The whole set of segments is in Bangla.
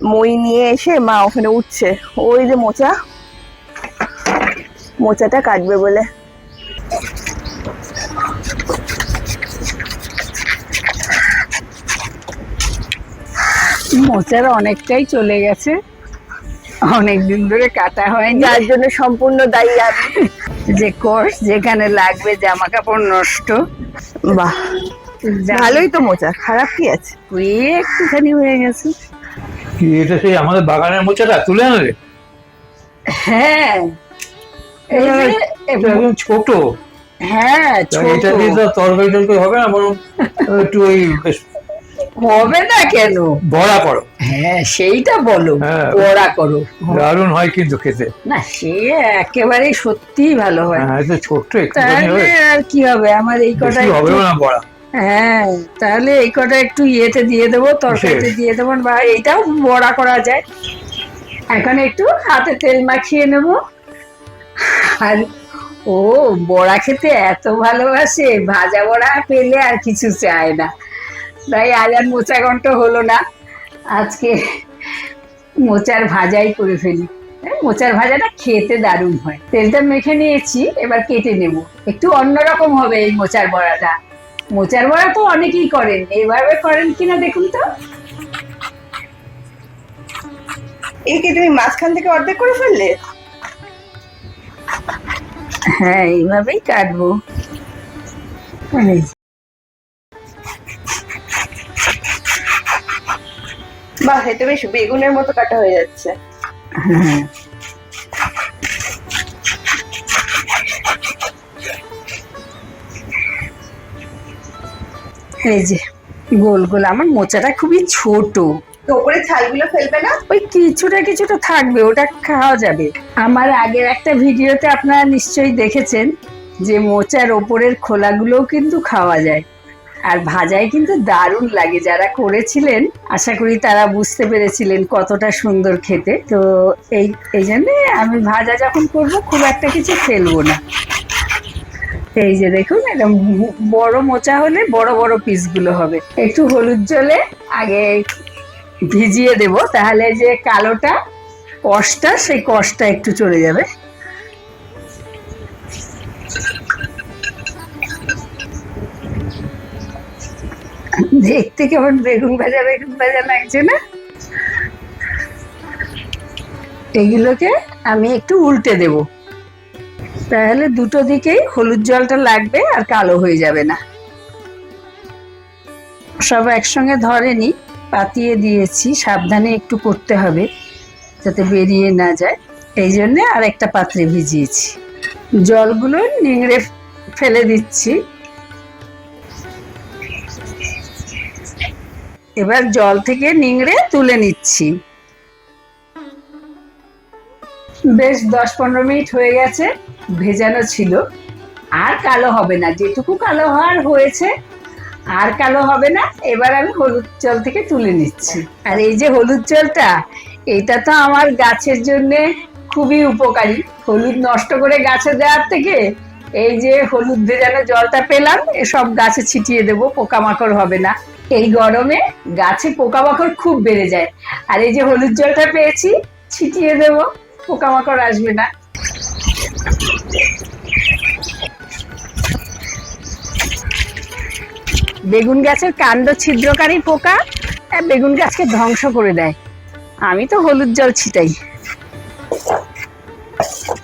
মই নিয়ে এসে মা ওখানে উঠছে। ওই যে মোচা। মোচাটা কাটবে বলে। মোচার অনেকটাই চলে গেছে। অনেক দিন ধরে কাটা হয়নি। যার জন্য সম্পূর্ণ দায়ী আমি। যে কোর্স যেখানে লাগবে জামা কাপড় নষ্ট। বাহ। ভালোই তো মোচা খারাপ কি আছে? একটুখানি হয়ে গেছে। কি এটা সেই আমাদের বাগানের মোচাটা? তুলে আনলে? হ্যাঁ। একদম ছোট। হ্যাঁ এটা দিয়ে তো তরকারি টরকারি হবে না বরং একটু ওই হবে না কেন? বড়া করো। হ্যাঁ সেইটা বলো। হ্যাঁ। বড়া করো। দারুণ হয় কিন্তু খেতে। না সে একেবারে সত্যি ভালো হয়। হ্যাঁ ছোট্ট একটু আর কি হবে? আমার এই কটা বেশি হবে না বড়া। হ্যাঁ তাহলে এই কটা একটু ইয়েতে দিয়ে দেবো তরকারিতে দিয়ে দেবো বা এইটাও বড়া করা যায়। এখন একটু হাতে তেল মাখিয়ে নেব। আর ও বড়া খেতে এত ভালোবাসে ভাজা বড়া পেলে আর কিছু চায় না। তাই আজ আর মোচা ঘন্ট হলো না। আজকে মোচার ভাজাই করে ফেলি। মোচার ভাজাটা খেতে দারুণ হয়। তেলটা মেখে নিয়েছি এবার কেটে নেব। একটু অন্যরকম হবে এই মোচার বড়াটা। মোচার বড়া তো অনেকেই করেন। এইভাবে করেন কিনা দেখুন তো। এই কি তুমি মাঝখান থেকে অর্ধেক করে ফেললে? হ্যাঁ এইভাবেই কাটবো। বাহ এটা বেশ বেগুনের মতো কাটা হয়ে যাচ্ছে। হ্যাঁ। এই যে গোল গোল। আমার মোচাটা খুবই ছোট। ওপরে ছালগুলো ফেলবে না? ওই কিছুটা কিছুটা থাকবে ওটা খাওয়া যাবে। আমার আগের একটা ভিডিওতে আপনারা নিশ্চয়ই দেখেছেন যে মোচার ওপরের খোলাগুলোও কিন্তু খাওয়া যায়। আর ভাজায় কিন্তু দারুণ লাগে। যারা করেছিলেন আশা করি তারা বুঝতে পেরেছিলেন কতটা সুন্দর খেতে। তো এই এই জন্যে আমি ভাজা যখন করব খুব একটা কিছু ফেলব না। এই যে দেখুন, একদম বড় মোচা হলে বড় বড় পিসগুলো হবে। একটু হলুদ জলে আগে ভিজিয়ে দেব, তাহলে যে কালোটা কষটা, সেই কষটা একটু চলে যাবে। দেখতে কেমন বেগুন ভাজা বেগুন ভাজা লাগছে না? এগুলোকে আমি একটু উল্টে দেব। তাহলে দুটো দিকেই হলুদ জলটা লাগবে আর কালো হয়ে যাবে না। সব একসঙ্গে ধরে ধরেনি, পাতিয়ে দিয়েছি, সাবধানে একটু করতে হবে যাতে বেরিয়ে না যায়। এই জন্যে আর একটা পাত্রে ভিজিয়েছি। জলগুলো নিংড়ে ফেলে দিচ্ছি। এবার জল থেকে নিংড়ে তুলে নিচ্ছি। বেশ দশ পনেরো মিনিট হয়ে গেছে, ভেজানো ছিল। আর কালো হবে না, যেটুকু কালো হওয়ার হয়েছে, আর কালো হবে না, এবার আমি হলুদ জল থেকে তুলে নিচ্ছি। আর এই যে হলুদ জলটা, এটা তো আমার গাছের জন্য খুবই উপকারী। হলুদ নষ্ট করে গাছে দেওয়ার থেকে এই যে হলুদ ভেজানো জলটা পেলাম এসব গাছে ছিটিয়ে দেবো, পোকামাকড় হবে না। এই গরমে গাছে পোকামাকড় খুব বেড়ে যায়। আর এই যে হলুদ জলটা পেয়েছি, ছিটিয়ে দেবো। পোকামাকড় আসবে না। বেগুন গাছের কাণ্ড ছিদ্রকারী পোকা বেগুন গাছকে ধ্বংস করে দেয়। আমি তো হলুদ জল ছিটাই।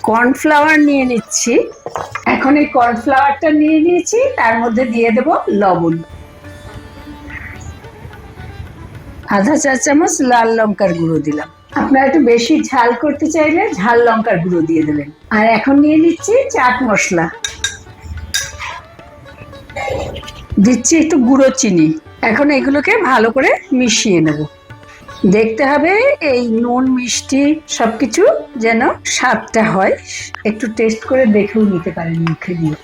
কর্নফ্লাওয়ার নিয়ে নিচ্ছি। এখন এই কর্নফ্লাওয়ারটা নিয়ে নিয়েছি, তার মধ্যে দিয়ে দেব লবণ। আধা চা চামচ লাল লঙ্কার গুঁড়ো দিলাম। আপনারা একটু বেশি ঝাল করতে চাইলে ঝাল লঙ্কার গুঁড়ো দিয়ে দেবেন। আর এখন নিয়ে নিচ্ছি চাট মশলা। দিচ্ছি একটু গুঁড়ো চিনি। এখন এগুলোকে ভালো করে মিশিয়ে নেব। দেখতে হবে এই নুন, মিষ্টি সবকিছু যেন স্বাদটা হয়। একটু টেস্ট করে দেখেও নিতে পারেন মুখে দিয়ে।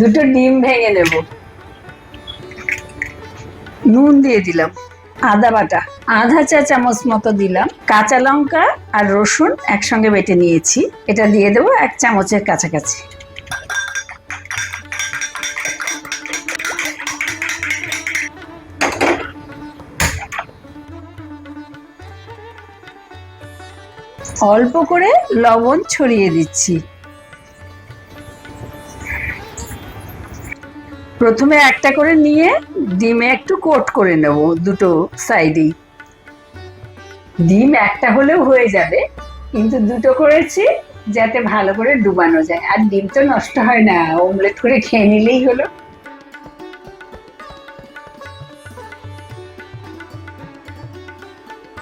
দুটো ডিম ভেঙে নেব। নুন দিয়ে দিলাম। আদা বাটা। আধা চা চামচ মতো দিলাম। কাঁচা লঙ্কা আর রসুন একসঙ্গে বেটে নিয়েছি। এটা দিয়ে দেবো এক চামচের কাছাকাছি। অল্প করে লবণ ছড়িয়ে দিচ্ছি। প্রথমে একটা করে নিয়ে ডিমে একটু কোট করে নেব দুটো সাইডেই। ডিম একটা হলেও হয়ে যাবে, কিন্তু দুটো করেছি যাতে ভালো করে ডুবানো যায়। আর ডিম তো নষ্ট হয় না অমলেট করে খেয়ে নিলেই হলো।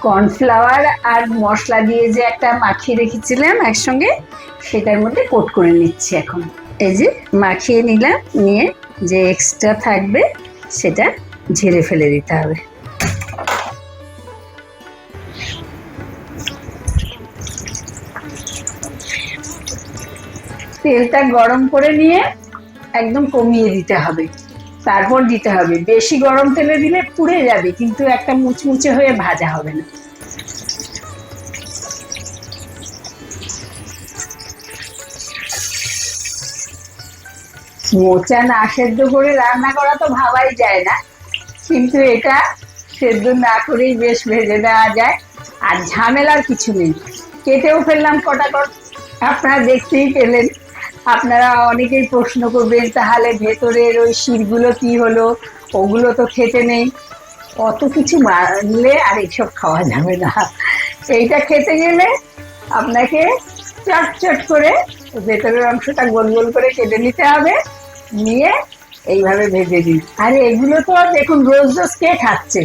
কর্নফ্লাওয়ার আর মশলা দিয়ে যে একটা মাখিয়ে রেখেছিলাম একসঙ্গে, সেটার মধ্যে কোট করে নিচ্ছি এখন। এই যে মাখিয়ে নিলাম, নিয়ে যে এক্সট্রা থাকবে, সেটা ঝেড়ে ফেলে দিতে হবে। তেলটা গরম করে নিয়ে একদম কমিয়ে দিতে হবে। তারপর দিতে হবে। বেশি গরম তেলে দিলে পুড়ে যাবে, কিন্তু একটা মুচমুচে হয়ে ভাজা হবে না। মোচা না সেদ্ধ করে রান্না করা তো ভাবাই যায় না। কিন্তু এটা সেদ্ধ না করেই বেশ ভেজে দেওয়া যায়, আর ঝামেলার কিছু নেই। কেটেও ফেললাম কটাকট। আপনারা দেখতেই পেলেন। আপনারা অনেকেই প্রশ্ন করবেন, তাহলে ভেতরের ওই শিরগুলো কি হলো? ওগুলো তো খেতে নেই। অত কিছু মারলে আর এইসব খাওয়া যাবে না। এইটা খেতে গেলে আপনাকে চট চট করে ভেতরের অংশটা গোল গোল করে কেটে নিতে হবে। নিয়ে এইভাবে ভেজে দিন আর এগুলো তো দেখুন, রোজ রোজ কে খাচ্ছে?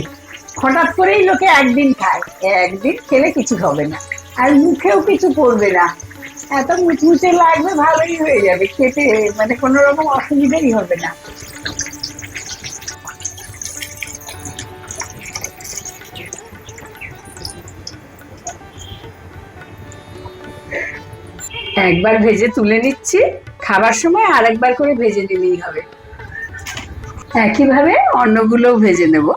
হঠাৎ করেই লোকে একদিন খায়। একদিন খেলে কিছু হবে না। আর মুখেও কিছু পড়বে না। এত মুচমুচে লাগবে, ভালোই হয়ে যাবে। খেতে মানে কোনো রকম অসুবিধাই হবে না। একবার ভেজে তুলে নিচ্ছি। খাবার সময় আরেকবার করে ভেজে নিলেই হবে। একইভাবে অন্যগুলোও ভেজে নেব।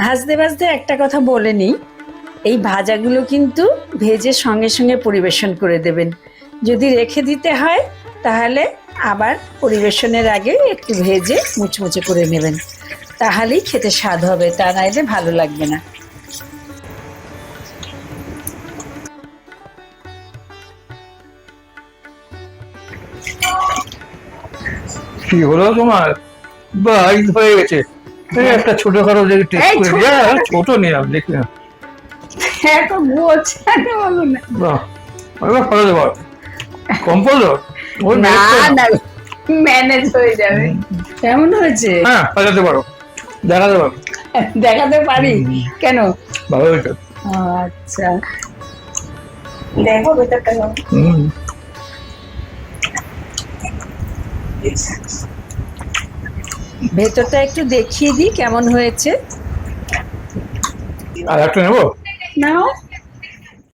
ভাজতে ভাজতে একটা কথা বলে নিই, এই ভাজাগুলো কিন্তু ভেজে সঙ্গে সঙ্গে পরিবেশন করে দেবেন। যদি রেখে দিতে হয়, তাহলে আবার পরিবেশনের আগে একটু ভেজে মুচমুচে করে নেবেন। তাহলেই খেতে স্বাদ হবে, তা নাইলে ভালো লাগবে না। কি হলো তোমার? বাই হয়ে গেছে। একটা ছোটখাটো দেখে টেস্ট করে ছোট- নিলাম দেখি। না এত গোছানো হলো না। বাহ এবার ফলো দেবো। কম্পোজর ওই না না ম্যানেজ হয়ে যাবে। কেমন হয়েছে? হ্যাঁ সাজাতে পারো। দেখাতে পারো। দেখাতে পারি? কেন? ভালো আচ্ছা। দেখো ভেতরটা। হুম। ভেতরটা একটু দেখিয়ে দিই কেমন হয়েছে। আর একটা নেব? নাও।